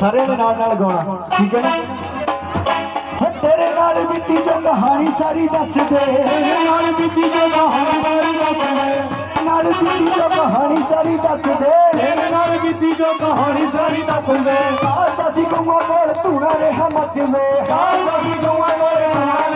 ਸਾਰੇ ਦੇ ਨਾਲ ਨਾਲ ਗਾਉਣਾ ਠੀਕ ਹੈ ਨਾ? ਹੋ ਤੇਰੇ ਨਾਲ ਬੀਤੀ ਜੋ ਕਹਾਣੀ ਸਾਰੀ ਦੱਸ ਦੇ। ਤੇਰੇ ਨਾਲ ਬੀਤੀ ਜੋ ਕਹਾਣੀ ਸਾਰੀ ਦੱਸ ਦੇ। ਨਾਲ ਬੀਤੀ ਜੋ ਕਹਾਣੀ ਸਾਰੀ ਦੱਸ ਦੇ। ਤੇਰੇ ਨਾਲ ਬੀਤੀ ਜੋ ਕਹਾਣੀ ਸਾਰੀ ਦੱਸ ਦੇ। ਆਸਾ ਸੀ ਗੁਮਾ ਕੋਲ ਧੂਣਾ ਰਿਹਾ ਮੱਚ ਮੇ। ਦੀ ਗਵਾਂ ਕੋਲੇ ਮਨਾਲੇ